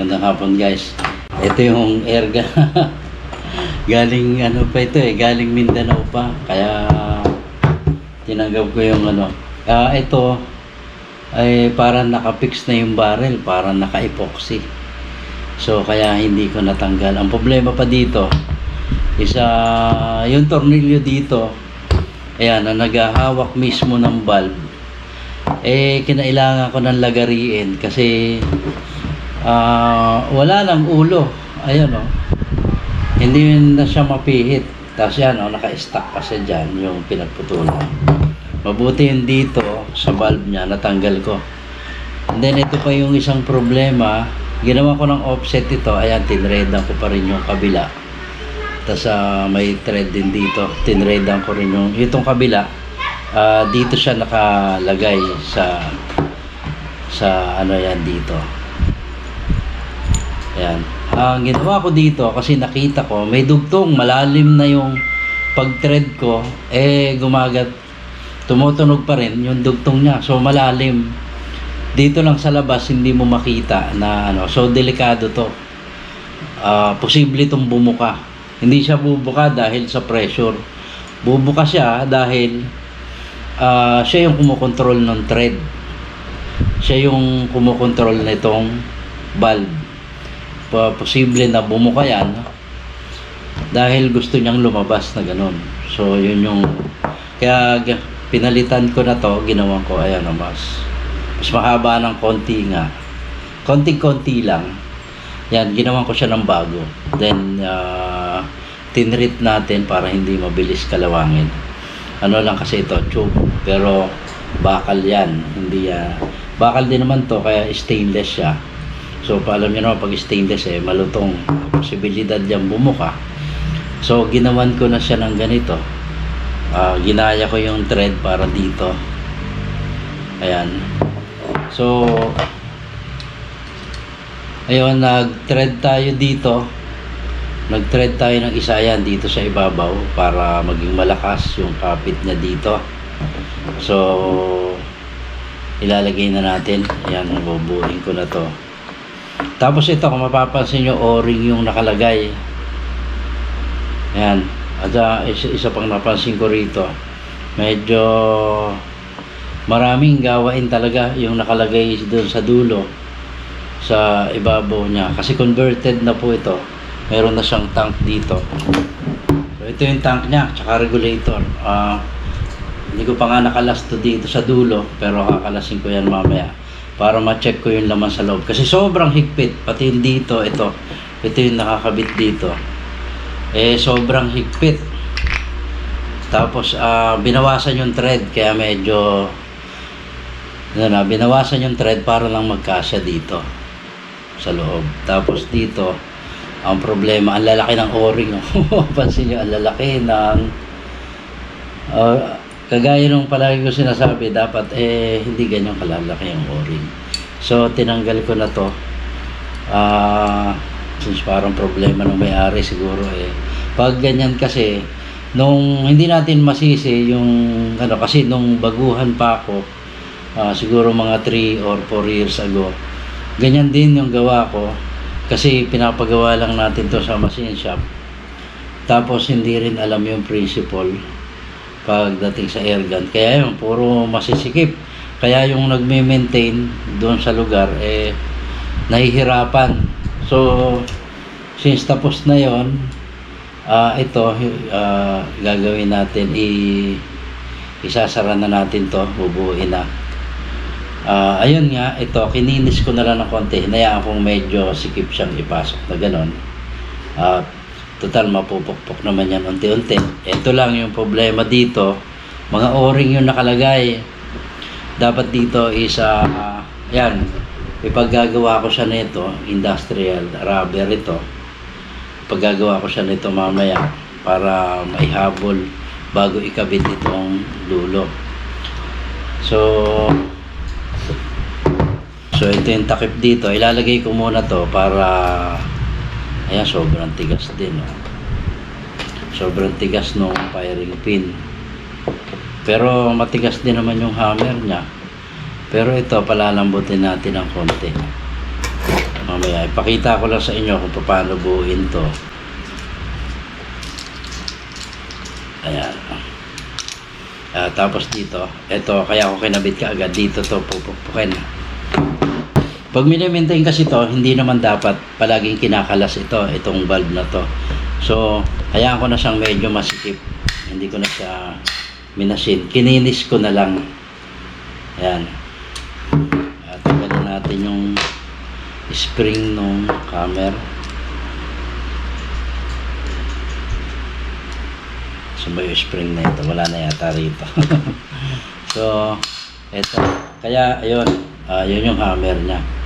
Magandang hapon guys. Ito yung airga. galing ano pa ito eh, galing Mindanao pa. Kaya tinanggap ko yung ano. Ah, ito ay parang nakapix na yung barrel, parang naka-epoxy. So kaya hindi ko natanggal. Ang problema pa dito isa yung tornilyo dito ayan na naghahawak mismo ng valve eh kinailangan ko ng lagariin kasi ah, wala nang ulo. Ayan o hindi na siya mapihit. Tapos yan o naka-stack pa siya dyan yung pinagputulan. Mabuti yung dito sa valve niya natanggal ko. And then ito pa yung isang problema. Ginawa ko ng offset ito. Ayan tinredan ko pa rin yung kabila. Tapos ah, may thread din dito. Tinredan ko rin yung itong kabila. Ah, dito siya nakalagay sa sa ano yan dito Ayan. Ang ginawa ko dito kasi nakita ko may dugtong malalim na yung pag-thread ko eh gumagat tumutunog pa rin yung dugtong niya. So malalim. Dito lang sa labas hindi mo makita na ano. So delikado to. Ah, posible itong bumuka. Hindi siya bubuka dahil sa pressure. Bubuka siya dahil ah, siya yung kumokontrol ng thread. Siya yung kumokontrol nitong valve pa posible na bumuka yan dahil gusto niyang lumabas na ganun. So, yun yung kaya pinalitan ko na to, ginawan ko, ayan o, mas mas mahaba ng konti nga. Konting-konti lang. Yan, ginawan ko siya ng bago. Then, uh, tinrit natin para hindi mabilis kalawangin. Ano lang kasi ito, tube. Pero, bakal yan. Hindi yan. bakal din naman to, kaya stainless siya. So, paalam nyo naman, pag stainless eh, malutong posibilidad yan bumuka. So, ginawan ko na siya ng ganito. Ah, ginaya ko yung thread para dito. Ayan. So, ayun, nag-thread tayo dito. Nag-thread tayo ng isa yan dito sa ibabaw para maging malakas yung kapit niya dito. So, ilalagay na natin. Ayan, bubuhin ko na to. Tapos ito, kung mapapansin nyo, o-ring yung nakalagay. Ayan. At ah, isa, isa pang napansin ko rito, medyo maraming gawain talaga yung nakalagay doon sa dulo sa ibabaw niya. Kasi converted na po ito. Meron na siyang tank dito. So, ito yung tank niya, tsaka regulator. Ah, hindi ko pa nga nakalas to dito sa dulo, pero kakalasin ko yan mamaya para ma-check ko yung laman sa loob. Kasi sobrang higpit, pati dito, ito, ito yung nakakabit dito. Eh, sobrang higpit. Tapos, ah, binawasan yung thread, kaya medyo, ano na, binawasan yung thread para lang magkasya dito sa loob. Tapos dito, ang problema, ang lalaki ng o-ring. oh. Pansin nyo, ang lalaki ng Ah, kagaya nung palagi ko sinasabi, dapat eh hindi ganyan kalalaki ang o-ring. So tinanggal ko na to. Ah, since parang problema ng may-ari siguro eh. Pag ganyan kasi nung hindi natin masisi yung ano kasi nung baguhan pa ako ah, siguro mga 3 or 4 years ago. Ganyan din yung gawa ko kasi pinapagawa lang natin to sa machine shop. Tapos hindi rin alam yung principle pagdating sa airgun. Kaya yun, puro masisikip. Kaya yung nagme-maintain doon sa lugar, eh, nahihirapan. So, since tapos na yon ah ito, ah, gagawin natin, i isasara na natin to, bubuuin na. Ah, ayun nga, ito, kininis ko na lang ng konti. Hinayaan kong medyo sikip siyang ipasok na ganon. At total mapupukpok naman yan unti-unti. Ito lang yung problema dito. Mga o-ring yung nakalagay. Dapat dito is, ah, yan, ipaggagawa ko siya nito, industrial rubber ito. Paggagawa ko siya nito mamaya para maihabol bago ikabit itong dulo. So, so ito yung takip dito. Ilalagay ko muna to para Ayan, sobrang tigas din. Oh. Sobrang tigas nung firing pin. Pero matigas din naman yung hammer niya. Pero ito, palalambutin natin ng konti. Mamaya, ipakita ko lang sa inyo kung paano buuin to. Ayan. Ah, tapos dito, ito, kaya ako kinabit ka agad dito to pupukpukin. Pag minimaintain kasi to, hindi naman dapat palaging kinakalas ito, itong valve na to. So, hayaan ko na siyang medyo masikip. Hindi ko na siya minasin. Kininis ko na lang. Ayan. At tanggalin natin yung spring nung camera. So, ba yung spring na ito? Wala na yata rito. so, ito. Kaya, ayun. ah yun yung hammer niya.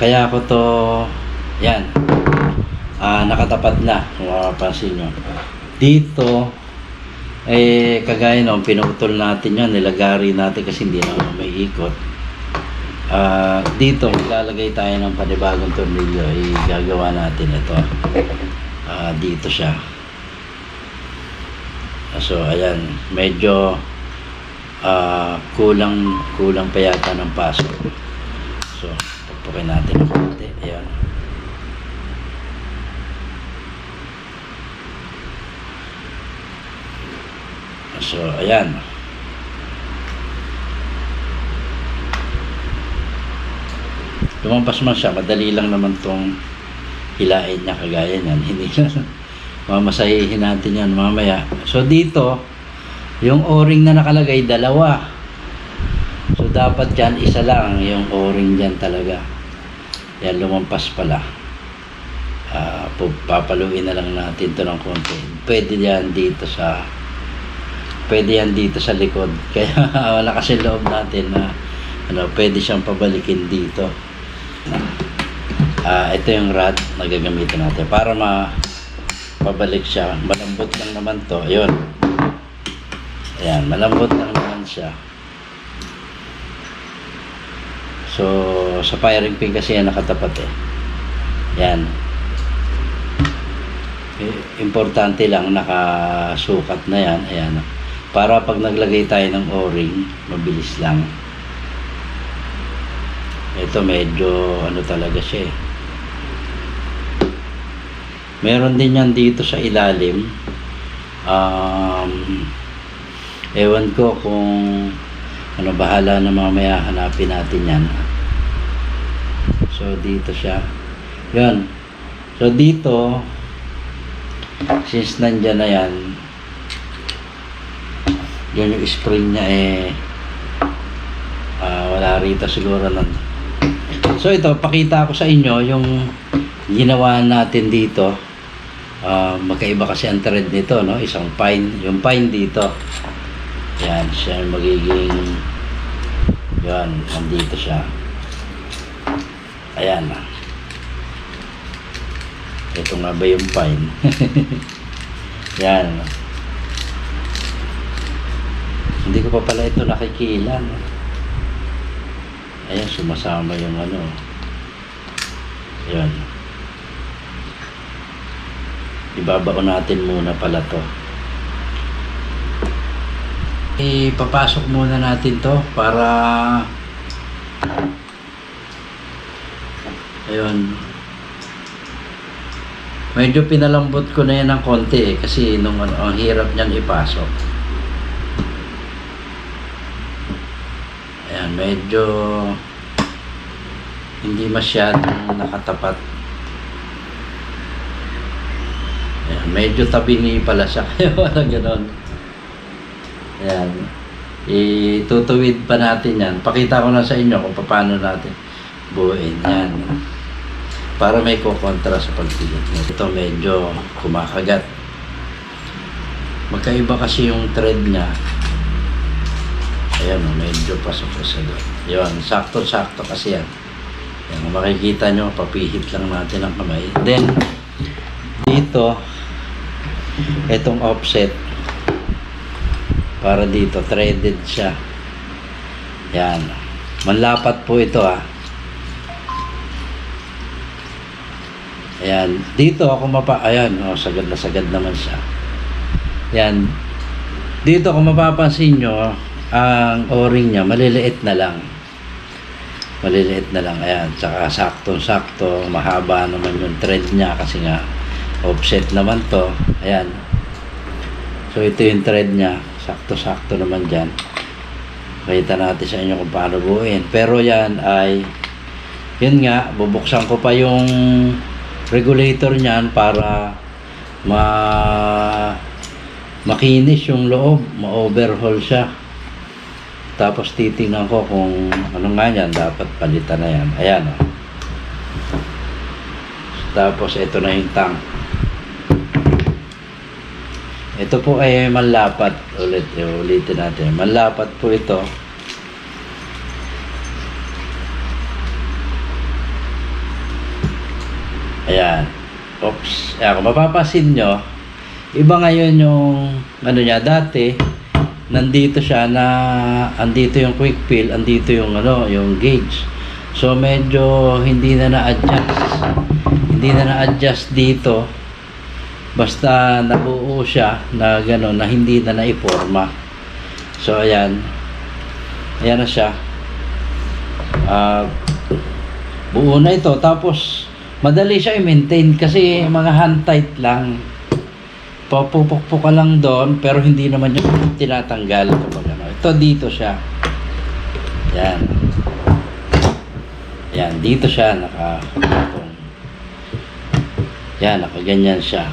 Kaya ako to, yan. ah nakatapat na, kung mapapansin nyo. Dito, eh, kagaya nung pinutol natin yan, nilagari natin kasi hindi na may ikot. Ah, dito, maglalagay tayo ng panibagong tornilyo. Igagawa natin ito. Ah, dito siya. So, ayan, medyo ah, kulang kulang pa yata ng pasok. Pagpukin natin ng konti. Ayan. So, ayan. Lumampas man siya, madali lang naman tong hilain niya kagaya niyan. Hindi na mamasahihin natin yan mamaya. So dito, yung o-ring na nakalagay, dalawa. So dapat dyan, isa lang yung o-ring dyan talaga. Yan, lumampas pala. Pu- papaluin na lang natin to ng konti. Pwede yan dito sa pwede yan dito sa likod. Kaya wala kasi loob natin na ano, pwede siyang pabalikin dito. Ah, ito yung rod na gagamitin natin para ma pabalik siya. Malambot lang naman to. Ayun. Ayan, malambot lang naman siya. So, sa firing pin kasi yan nakatapat eh. Yan. Eh, Importante lang nakasukat na yan. Ayan. Para pag naglagay tayo ng o-ring, mabilis lang. Ito medyo ano talaga siya eh. Meron din yan dito sa ilalim. Um, ewan ko kung ano bahala na mamaya hanapin natin yan. So dito siya. Yan. So dito since nandyan na yan yun yung spring niya eh ah, wala rito siguro nun. So ito, pakita ko sa inyo yung ginawa natin dito. Ah, magkaiba kasi ang thread nito, no? Isang pine, yung pine dito. Yan, siya magiging yan, nandito siya. Ayan. Ito nga ba yung pine? Yan. Hindi ko pa pala ito nakikila. No? Ayan, sumasama yung ano. Ayan. Ibabaon natin muna pala to. Ipapasok muna natin to para Ayun. Medyo pinalambot ko na yan ng konti eh, kasi nung ano, ang hirap niyan ipasok. Ayan, medyo hindi masyadong nakatapat. Ayan, medyo tabingi pala siya. Kaya wala ganon. Ayan. Itutuwid pa natin yan. Pakita ko na sa inyo kung paano natin buuin yan. Para may kukontra sa pagpilit mo. Ito medyo kumakagat. Magkaiba kasi yung thread niya. Ayan, oh, medyo pasok sa loob. Yun, sakto-sakto kasi yan. Yan, makikita nyo, papihit lang natin ang kamay. Then, dito, itong offset, para dito, threaded siya. Yan. Manlapat po ito ah. Ayan. Dito ako mapa... Ayan. Oh, sagad na sagad naman siya. Yan. Dito kung mapapansin nyo, ang o-ring niya maliliit na lang. maliliit na lang ayan saka saktong sakto mahaba naman yung thread niya kasi nga offset naman to ayan so ito yung thread niya sakto sakto naman dyan Kita natin sa inyo kung paano buuin. Pero yan ay, yun nga, bubuksan ko pa yung regulator niyan para ma makinis yung loob, ma-overhaul siya. Tapos titingnan ko kung ano nga yan, dapat palitan na yan. Ayan o. Tapos ito na yung tank. Ito po ay manlapat ulit, eh, ulitin natin. Manlapat po ito. Ayan. Oops. Ayan, kung mapapasin nyo, iba ngayon yung ano niya dati nandito siya na andito yung quick fill, andito yung ano, yung gauge. So medyo hindi na na-adjust. Hindi na na-adjust dito basta nabuo siya na gano'n na hindi na naiporma so ayan ayan na siya Ah, buo na ito tapos madali siya i-maintain kasi mga hand tight lang. Papupukpok ka lang doon pero hindi naman yung tinatanggal. Kapag ano. ito dito siya. Yan. Yan dito siya naka yan nakaganyan siya.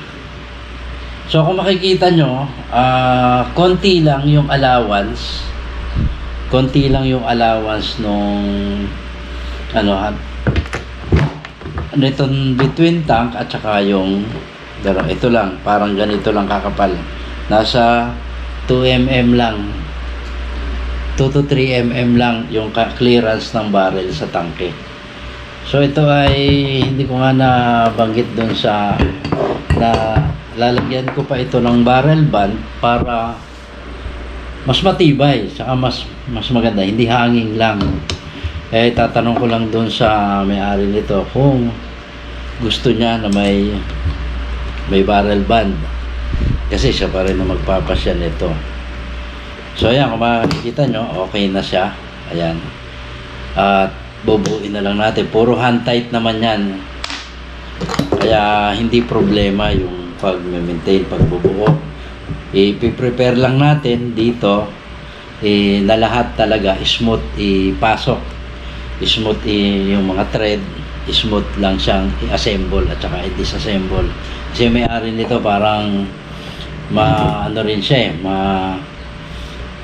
So kung makikita nyo, ah konti lang yung allowance. Konti lang yung allowance nung ano ha, nitong between tank at saka yung dalawa. Ito lang, parang ganito lang kakapal. Nasa 2 mm lang. 2 to 3 mm lang yung clearance ng barrel sa tangke. So ito ay hindi ko nga nabanggit doon sa na lalagyan ko pa ito ng barrel band para mas matibay saka mas mas maganda hindi hanging lang eh tatanong ko lang doon sa may-ari nito kung gusto niya na may may barrel band. Kasi siya pa rin na magpapasya nito. So ayan kung makikita nyo okay na siya. Ayan. At bubuin na lang natin. Puro hand tight naman yan. Kaya hindi problema yung pag-maintain, pagbubuo. I-prepare lang natin dito. Eh, na lahat talaga smooth ipasok. Smooth yung mga thread, smooth lang siyang i-assemble at saka i-disassemble. Kasi may-ari nito parang ma ano rin siya eh, ma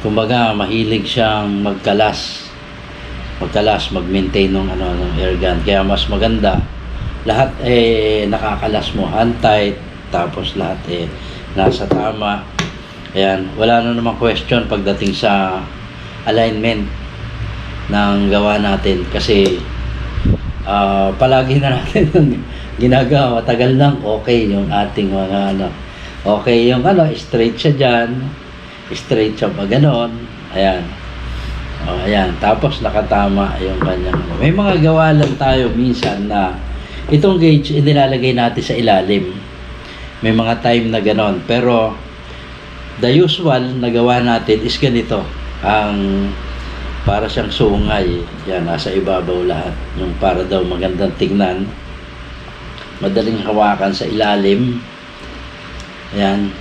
kumbaga mahilig siyang magkalas. Magkalas mag-maintain ng ano ng air gun kaya mas maganda lahat eh nakakalas mo hand tight tapos lahat eh nasa tama. Ayan wala na namang question pagdating sa alignment ng gawa natin. Kasi ah, palagi na natin yung ginagawa tagal lang okay yung ating mga ano okay yung ano straight siya dyan straight siya pa ganon ayan Oh, ayan. Tapos nakatama yung kanyang... ano. May mga gawa lang tayo minsan na itong gauge inilalagay natin sa ilalim. May mga time na ganon. Pero the usual na gawa natin is ganito. Ang para siyang sungay. Yan, nasa ibabaw lahat. Yung para daw magandang tignan. Madaling hawakan sa ilalim. Ayan.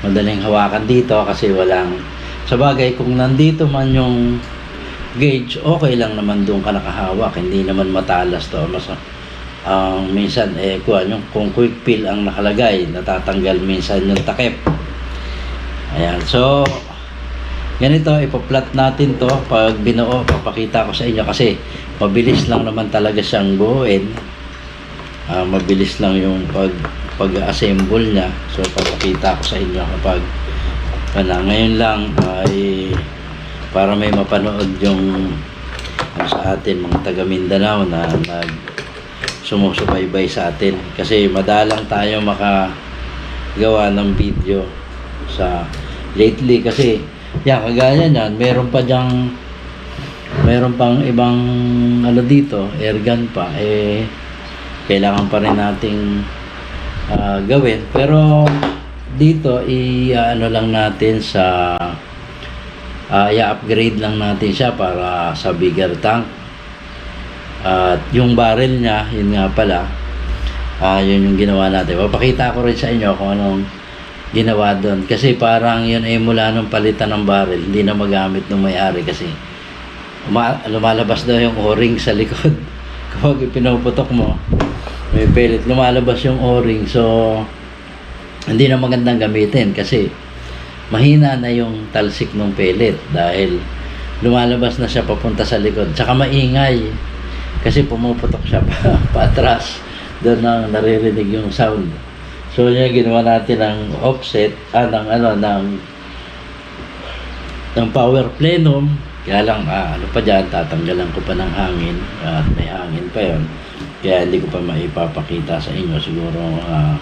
Madaling hawakan dito kasi walang sa bagay, kung nandito man yung gauge, okay lang naman doon ka nakahawak. Hindi naman matalas to. Mas, ang minsan, eh, kuha, yung, kung quick fill ang nakalagay, natatanggal minsan yung takip. Ayan. So, ganito, ipoplat natin to. Pag binuo, papakita ko sa inyo kasi mabilis lang naman talaga siyang buuin. Ah, mabilis lang yung pag pag-assemble niya. So, papakita ko sa inyo kapag wala, ngayon lang ay para may mapanood yung ano, sa atin mga taga Mindanao na nag sumusubaybay sa atin kasi madalang tayo makagawa ng video sa lately kasi yan kagaya niyan meron pa diyang meron pang ibang ano dito airgun pa eh kailangan pa rin nating ah, gawin pero dito i ano lang natin sa ah, i-upgrade lang natin siya para sa bigger tank At yung barrel niya, yun nga pala, ah yun yung ginawa natin. Papakita ko rin sa inyo kung anong ginawa doon. Kasi parang yun ay mula nung palitan ng barrel, hindi na magamit ng may-ari kasi uma- lumalabas daw yung o-ring sa likod. Kapag pinuputok mo, may pellet, lumalabas yung o-ring. So, hindi na magandang gamitin kasi mahina na yung talsik ng pellet dahil lumalabas na siya papunta sa likod. Tsaka maingay kasi pumuputok siya pa, patras. Doon na naririnig yung sound. So, yun ginawa natin ng offset, ah, ng ano, ng ng power plenum. Kaya lang, ah, ano pa dyan, tatanggalan ko pa ng hangin. At may hangin pa yon Kaya hindi ko pa maipapakita sa inyo. Siguro, ah,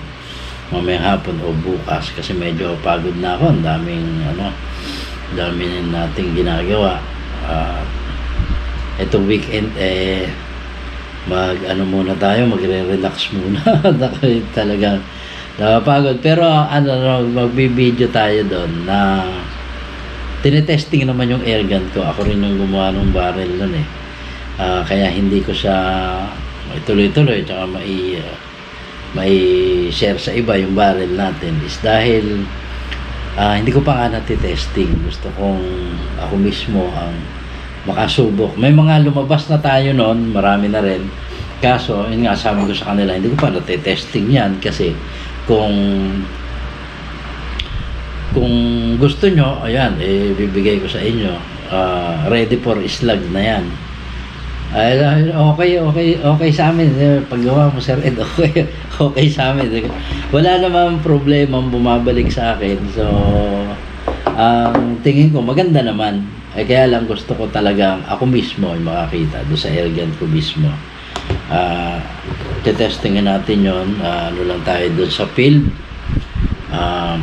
mamayang hapon o bukas kasi medyo pagod na ako. Ang daming, ano, dami nating ginagawa. Ah, itong weekend, eh, mag, ano muna tayo, magre-relax muna. Talagang napapagod. Pero, ano, no, magbibideo tayo doon na tinetesting naman yung airgun ko. Ako rin yung gumawa ng barrel nun eh. Ah, kaya hindi ko siya ituloy-tuloy tsaka mai may share sa iba yung barrel natin is dahil ah, hindi ko pa nga natitesting. Gusto kong ako mismo ang makasubok. May mga lumabas na tayo noon, marami na rin. Kaso, yun nga, sabi ko sa kanila, hindi ko pa natitesting yan kasi kung kung gusto nyo, ayan, eh, bibigay ko sa inyo. Ah, ready for slug na yan. Ay, ay, okay, okay, okay sa amin. Eh, Paggawa mo, sir Ed, okay, okay sa amin. Wala namang problema bumabalik sa akin. So, ang tingin ko, maganda naman. Ay, kaya lang gusto ko talagang ako mismo ay makakita doon sa airgun ko mismo. Ah, tetestingin natin yon Ah, ano lang tayo doon sa field. Ah,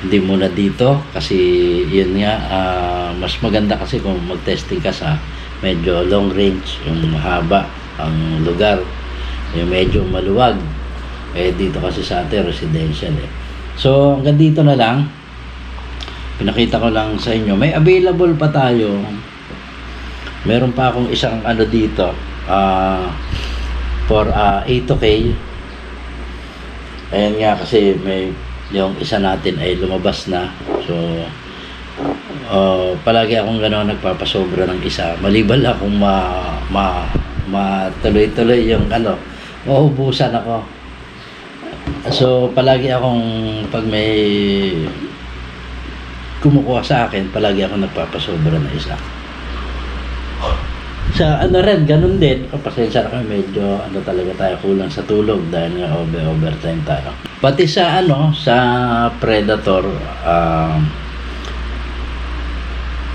hindi muna dito kasi yun nga ah, mas maganda kasi kung mag-testing ka sa medyo long range yung mahaba ang lugar. Yung medyo maluwag. Eh dito kasi sa atin residential eh. So hanggang dito na lang. Pinakita ko lang sa inyo. May available pa tayo. Meron pa akong isang ano dito ah for ah, 8 to K. Ayan nga kasi may yung isa natin ay lumabas na. So uh, palagi akong gano'n nagpapasobra ng isa. Maliban lang kung ma, ma, matuloy-tuloy yung ano mauubusan ako. So palagi akong pag may kumukuha sa akin palagi akong nagpapasobra ng isa sa ano rin, ganun din. Oh, pasensya na kami, medyo ano talaga tayo kulang sa tulog dahil nga over overtime tayo. Pati sa ano, sa Predator, um,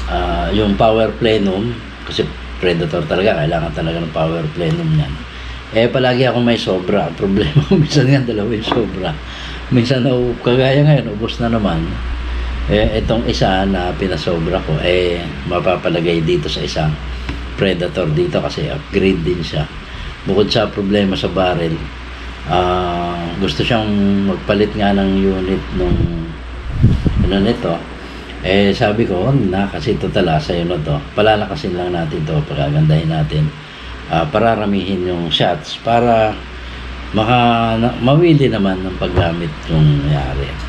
ah, yung power plenum, kasi Predator talaga, kailangan talaga ng power plenum niyan. Eh, palagi ako may sobra. Problema, minsan nga dalawa yung sobra. Minsan na, kagaya ngayon, ubos na naman. Eh, itong isa na pinasobra ko, eh, mapapalagay dito sa isang Predator dito kasi upgrade din siya. Bukod sa problema sa barrel, ah, gusto siyang magpalit nga ng unit nung ano nito. Eh sabi ko, "Wag na kasi total sa yun to. Palalakasin lang natin to, pagagandahin natin. Ah, pararamihin yung shots para maka na, mawili naman ng paggamit yung nangyari.